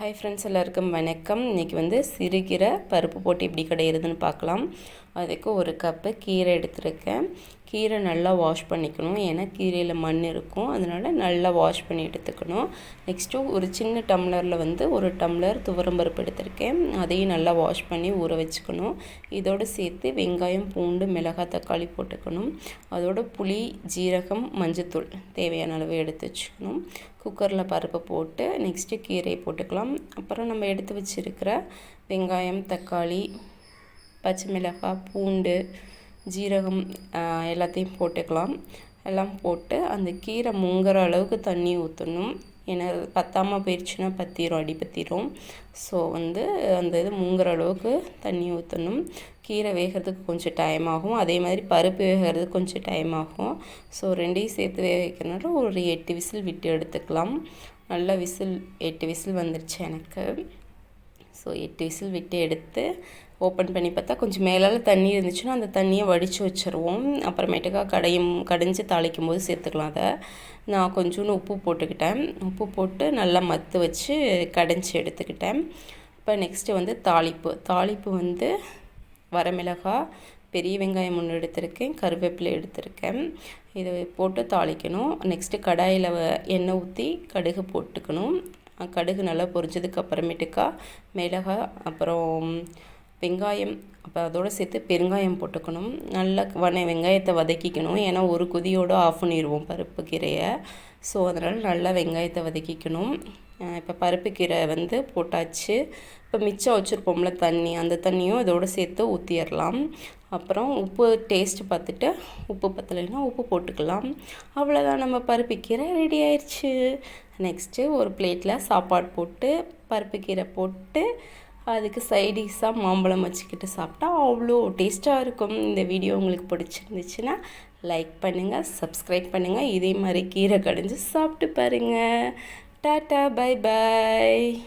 Hi friends எல்லாருக்கும் வணக்கம். இன்றைக்கி வந்து சிறுகீரை பருப்பு போட்டு எப்படி கிடையிறதுன்னு பார்க்கலாம். அதுக்கு ஒரு கப்பு கீரை எடுத்துருக்கேன். கீரை நல்லா வாஷ் பண்ணிக்கணும். ஏன்னா கீரையில் மண் இருக்கும். அதனால் நல்லா வாஷ் பண்ணி எடுத்துக்கணும். நெக்ஸ்ட்டு ஒரு சின்ன டம்ளரில் வந்து ஒரு டம்ளர் துவரம்பருப்பு எடுத்திருக்கேன். அதையும் நல்லா வாஷ் பண்ணி ஊற வச்சுக்கணும். இதோடு சேர்த்து வெங்காயம் பூண்டு மிளகாய் தக்காளி போட்டுக்கணும். அதோட புளி ஜீரகம் மஞ்சத்தூள் தேவையான அளவு எடுத்து வச்சுக்கணும். குக்கரில் பருப்பு போட்டு நெக்ஸ்ட்டு கீரை போட்டுக்கலாம். அப்புறம் நம்ம எடுத்து வச்சுருக்கிற வெங்காயம் தக்காளி பச்சை மிளகாய் பூண்டு ஜீரகம் எல்லாத்தையும் போட்டுக்கலாம். எல்லாம் போட்டு அந்த கீரை முங்குற அளவுக்கு தண்ணி ஊற்றணும் ஏன்னா பத்தாமல் போயிடுச்சுன்னா பற்றிடும் அடி பற்றிடும் ஸோ வந்து அந்த இது முங்குற அளவுக்கு தண்ணி ஊற்றணும் கீரை வேகிறதுக்கு கொஞ்சம் டைம் ஆகும். அதே மாதிரி பருப்பு வேகிறதுக்கு கொஞ்சம் டைம் ஆகும். ஸோ ரெண்டையும் சேர்த்து வேக வைக்கிறனால ஒரு எட்டு விசில் விட்டு எடுத்துக்கலாம். நல்லா விசில் எட்டு விசில் வந்துருச்சு எனக்கு. ஸோ எட்டு விசில் விட்டு எடுத்து ஓப்பன் பண்ணி பார்த்தா கொஞ்சம் மேலால் தண்ணி இருந்துச்சுன்னா அந்த தண்ணியை வடித்து வச்சுருவோம். அப்புறமேட்டுக்கா கடையும் கடைஞ்சி தாளிக்கும் போது சேர்த்துக்கலாம் அதை. நான் கொஞ்சோண்டு உப்பு போட்டுக்கிட்டேன். உப்பு போட்டு நல்லா மத்து வச்சு கடைஞ்சி எடுத்துக்கிட்டேன். இப்போ நெக்ஸ்ட்டு வந்து தாளிப்பு. தாளிப்பு வந்து வரமிளகாய் பெரிய வெங்காயம் ஒன்று எடுத்திருக்கேன் கருவேப்பிலை எடுத்திருக்கேன். இதை போட்டு தாளிக்கணும். நெக்ஸ்ட்டு கடாயில் எண்ணெய் ஊற்றி கடுகு போட்டுக்கணும். கடுகு நல்லா பொரிஞ்சதுக்கு அப்புறமேட்டுக்கா மிளகாய் அப்புறம் வெங்காயம் அப்போ அதோடு சேர்த்து பெருங்காயம் போட்டுக்கணும். நல்லா வன வெங்காயத்தை வதக்கிக்கணும். ஏன்னா ஒரு கொதியோடு ஆஃப் பண்ணிடுவோம் பருப்பு கீரையை. ஸோ அதனால் நல்லா வெங்காயத்தை வதக்கிக்கணும். இப்போ பருப்பு கீரை வந்து போட்டாச்சு. இப்போ மிச்சம் வச்சுருப்போம்ல தண்ணி அந்த தண்ணியும் இதோடு சேர்த்து ஊற்றிடலாம் அப்புறம் உப்பு டேஸ்ட்டு பார்த்துட்டு உப்பு பத்தலைன்னா உப்பு போட்டுக்கலாம். அவ்வளோதான் நம்ம பருப்பு கீரை ரெடி ஆயிடுச்சு நெக்ஸ்ட்டு ஒரு பிளேட்டில் சாப்பாடு போட்டு பருப்பு கீரை போட்டு அதுக்கு சைடிஷாக மாம்பழம் வச்சுக்கிட்டு சாப்பிட்டா அவ்வளோ டேஸ்ட்டாக இருக்கும். இந்த வீடியோ உங்களுக்கு பிடிச்சிருந்துச்சுன்னா லைக் பண்ணுங்கள் சப்ஸ்கிரைப் பண்ணுங்கள் இதே மாதிரி கீரை கடைஞ்சி சாப்பிட்டு பாருங்கள் டாட்டா பை பாய்